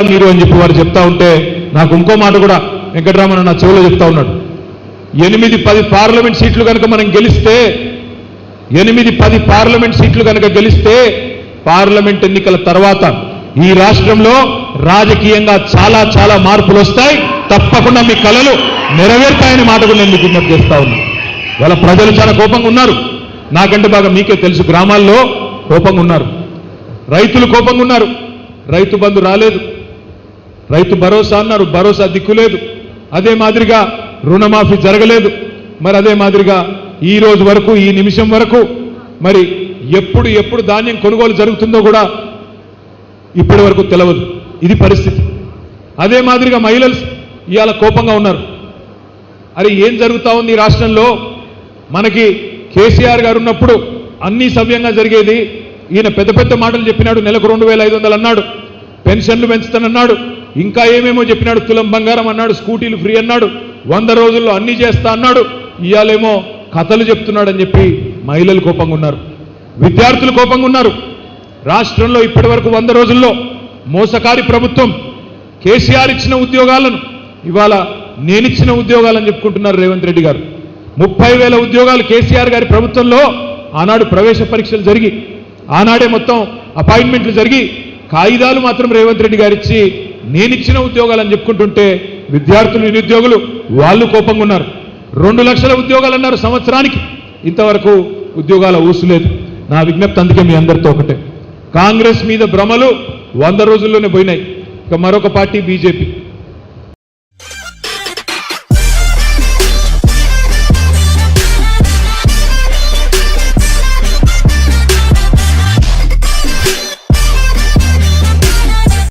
మీరు అని చెప్పి వారు చెప్తా ఉంటే నాకు ఇంకో మాట కూడా వెంకటరామన్ నా చెవిలో చెప్తా ఉన్నాడు. ఎనిమిది పది పార్లమెంట్ సీట్లు కనుక మనం గెలిస్తే ఎనిమిది పది పార్లమెంట్ సీట్లు కనుక గెలిస్తే పార్లమెంట్ ఎన్నికల తర్వాత ఈ రాష్ట్రంలో రాజకీయంగా చాలా చాలా మార్పులు వస్తాయి. తప్పకుండా మీ కళలు నెరవేర్తాయని మాట కూడా నేను మీకు విజ్ఞప్తి చేస్తా ఉన్నా. వాళ్ళ ప్రజలు చాలా కోపంగా ఉన్నారు. నాకంటే బాగా మీకే తెలుసు గ్రామాల్లో కోపంగా ఉన్నారు రైతులు కోపంగా ఉన్నారు రైతు బంధు రాలేదు. రైతు భరోసా అన్నారు భరోసా దిక్కులేదు. అదే మాదిరిగా రుణమాఫీ జరగలేదు. మరి అదే మాదిరిగా ఈ రోజు వరకు ఈ నిమిషం వరకు మరి ఎప్పుడు ఎప్పుడు ధాన్యం కొనుగోలు జరుగుతుందో కూడా ఇప్పటి వరకు తెలవదు. ఇది పరిస్థితి. అదే మాదిరిగా మహిళలు ఇవాళ కోపంగా ఉన్నారు. అరే ఏం జరుగుతా ఉంది ఈ రాష్ట్రంలో? మనకి కేసీఆర్ గారు ఉన్నప్పుడు అన్నీ సవ్యంగా జరిగేది. ఈయన పెద్ద పెద్ద మాటలు చెప్పినాడు నెలకు రెండు వేల ఐదు వందలు అన్నాడు. పెన్షన్లు పెంచుతానన్నాడు. ఇంకా ఏమేమో చెప్పినాడు తులం బంగారం అన్నాడు స్కూటీలు ఫ్రీ అన్నాడు వంద రోజుల్లో అన్నీ చేస్తా అన్నాడు. ఇవాళేమో కథలు చెప్తున్నాడని చెప్పి మహిళలు కోపంగా ఉన్నారు. విద్యార్థులు కోపంగా ఉన్నారు. రాష్ట్రంలో ఇప్పటి వరకు వంద రోజుల్లో మోసకారి ప్రభుత్వం కేసీఆర్ ఇచ్చిన ఉద్యోగాలను ఇవాళ నేనిచ్చిన ఉద్యోగాలని చెప్పుకుంటున్నారు రేవంత్ రెడ్డి గారు. ముప్పై వేల ఉద్యోగాలు కేసీఆర్ గారి ప్రభుత్వంలో ఆనాడు ప్రవేశ పరీక్షలు జరిగి ఆనాడే మొత్తం అపాయింట్మెంట్లు జరిగి కాగితాలు మాత్రం రేవంత్ రెడ్డి గారు ఇచ్చి నేనిచ్చిన ఉద్యోగాలని చెప్పుకుంటుంటే విద్యార్థులు నిరుద్యోగులు వాళ్ళు కోపంగా ఉన్నారు. రెండు లక్షల ఉద్యోగాలు అన్నారు సంవత్సరానికి. ఇంతవరకు ఉద్యోగాల ఊసులేదు నా విజ్ఞప్తి అందుకే మీ అందరితో ఒకటే. కాంగ్రెస్ మీద భ్రమలు వంద రోజుల్లోనే పోయినాయి. ఇక మరొక పార్టీ బీజేపీ.